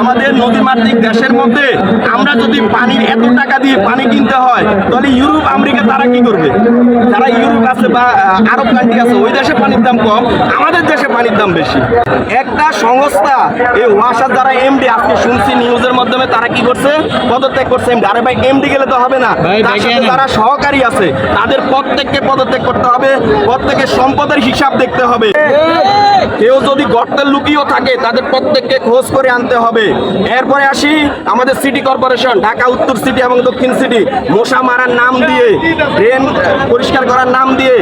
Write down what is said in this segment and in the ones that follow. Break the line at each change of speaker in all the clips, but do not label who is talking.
আমাদের নদীমাতৃক দেশের মধ্যে আমরা যদি পানির এত টাকা দিয়ে পানি কিনতে হয় তাহলে ইউরোপ আমেরিকা তারা কি করবে? যারা ইউরোপ আছে বা আরব কান্ট্রি আছে ওই দেশে পানির দাম কম আমাদের দেশে পানির দাম বেশি। একটা সংস্থা এই ওয়াসার যারা এমডি আজকে শুনছি নিউজের মাধ্যমে তারা কি করছে? পদত্যাগ করছে এমডি আরে ভাই এমডি গেলে তো হবে না। তার সাথে। যারা সহকারী আছে তাদের প্রত্যেককে পদত্যাগ করতে হবে প্রত্যেকের সম্পদের হিসাব দেখতে হবে। কেউ যদি গর্তের লুকিয়েও থাকে, তাদের প্রত্যেককে খোঁজ করে আনতে হবে। এরপরে আসি আমাদের সিটি কর্পোরেশন, ঢাকা, উত্তর সিটি এবং দক্ষিণ সিটি। মশা মারার নাম দিয়ে, ড্রেন পরিষ্কার করার নাম দিয়ে,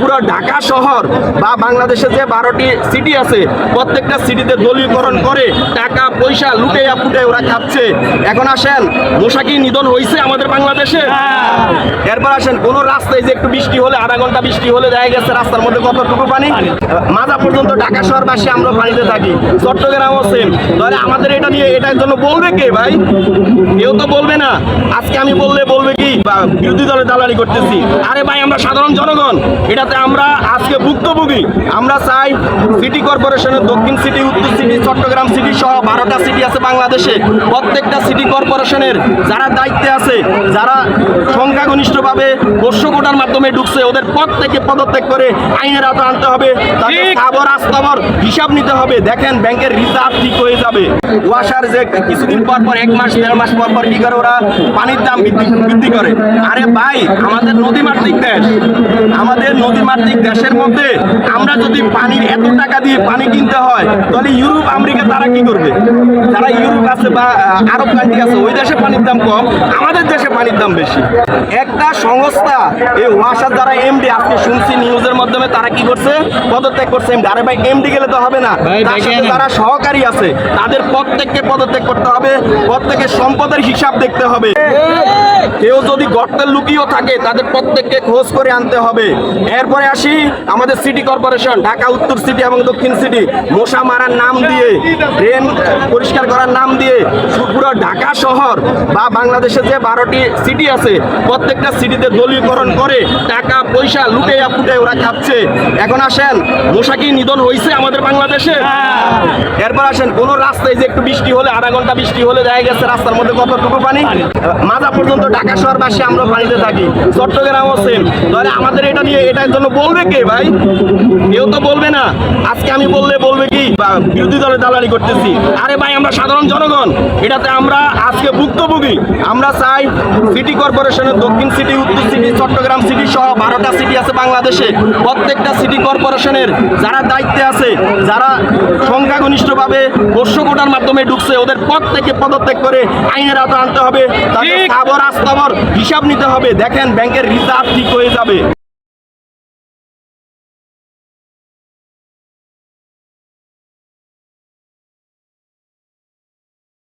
পুরো ঢাকা শহর বা বাংলাদেশে যে বারোটি সিটি আছে, প্রত্যেকটা সিটিতে দলীয়করণ করে টাকা, পয়সা লুটেয়া ফুটে ওরা খাচ্ছে। এখন আসেন, মশা কি নিধন হয়েছে আমাদের বাংলাদেশে? এরপর আসেন, কোন রাস্তায় যে একটু বৃষ্টি হলে, আধা ঘণ্টা বৃষ্টি হলে দেখা গেছে রাস্তার মধ্যে কতটুকু পানি? মাজা পর্যন্ত ঢাকা শহরবাসী আমরা পানিতে থাকি। চট্টগ্রামও সেম তাহলে আমাদের এটা নিয়ে এটার জন্য বলবে কে ভাই? কেউ তো বলবে না। আজকে আমি বললে বলবে কি? বা বিরোধী দলে দালালি করতেছি। আরে ভাই আমরা সাধারণ জনগণ। এটাতে আমরা আজকে ভুক্তভোগী। আমরা চাই সিটি কর্পোরেশনের দক্ষিণ সিটি উত্তর সিটি চট্টগ্রাম সিটি সহ বারোটা সিটি আছে বাংলাদেশে। প্রত্যেকটা সিটি কর্পোরেশনের যারা দায়িত্বে আছে যারা সংখ্যাগরিষ্ঠভাবে পোষ্য কোটার মাধ্যমে ঢুকছে ওদের পদ থেকে পদত্যাগ করে আইনের আওতা আনতে হবে। তাদের আস্থাবর হিসাব নিতে হবে। দেখেন ব্যাংকের রিজার্ভ ঠিক হয়ে যাবে। ওয়াসার যে কিছুদিন পর পর, এক মাস, দেড় মাস পর পর কি করে ওরা পানির দাম বৃদ্ধি করে? আরে ভাই, আমাদের নদীমাতৃক দেশ। আমাদের নদীমাতৃক দেশের মধ্যে আমরা যদি পানির এত টাকা দিয়ে পানি কিনতে হয়, তাহলে ইউরোপ, আমেরিকা তারা কি করবে? যারা ইউরোপ আছে বা, আরব কান্ট্রি আছে, ওই দেশে পানির দাম কম, আমাদের দেশে পানির দাম বেশি। একটা সংস্থা এই ওয়াসার যারা এমডি আজকে শুনছি নিউজের মাধ্যমে তারা কি করছে? পদত্যাগ করছে এমডি আরে ভাই এমডি গেলে তো হবে না। তার সাথে
তারা
যারা সহকারী আছে তাদের প্রত্যেককে পদত্যাগ করতে হবে। প্রত্যেকের সম্পদের হিসাব দেখতে হবে। কেউ যদি গর্তের লুকিয়েও থাকে, তাদের প্রত্যেককে খোঁজ করে আনতে হবে। এরপরে আসি আমাদের সিটি কর্পোরেশন ঢাকা, উত্তর সিটি এবং দক্ষিণ সিটি মশা মারার নাম দিয়ে ড্রেন পরিষ্কার করার নাম দিয়ে, পুরো ঢাকা শহর বা বাংলাদেশে যে বারোটি সিটি আছে, প্রত্যেকটা সিটিতে দলীয়করণ করে টাকা, পয়সা লুটেয়া ফুটে ওরা খাচ্ছে। এখন আসেন, মশা কি নিধন হয়েছে আমাদের বাংলাদেশে? এরপর আসেন, কোনো রাস্তায় যে একটু বৃষ্টি হলে, আধা ঘণ্টা বৃষ্টি হলে দেখা গেছে রাস্তার মধ্যে কতটুকু পানি? মাজা পর্যন্ত ঢাকা শহরবাসী আমরা পানিতে থাকি। চট্টগ্রামও সেম ধরে আমাদের এটা নিয়ে, এটার জন্য বলবে কে ভাই? কেউ তো বলবে না। আজকে আমি বললে বলবে বা বিরোধী দলে দালালি করতেছি। আরে ভাই আমরা সাধারণ জনগণ। এটাতে আমরা আজকে ভুক্তভোগী। আমরা চাই সিটি কর্পোরেশনের দক্ষিণ সিটি উত্তর সিটি চট্টগ্রাম সিটি সহ বারোটা সিটি আছে বাংলাদেশে। প্রত্যেকটা সিটি কর্পোরেশনের যারা দায়িত্বে আছে যারা সংখ্যাগরিষ্ঠভাবে পোষ্য কোটার মাধ্যমে ঢুকছে ওদের পদ থেকে পদত্যাগ করে আইনের আওতা আনতে হবে। তাদের
ঠিক।
স্থাবর আস্থাবর হিসাব নিতে হবে। দেখেন ব্যাংকের রিজার্ভ ঠিক হয়ে যাবে।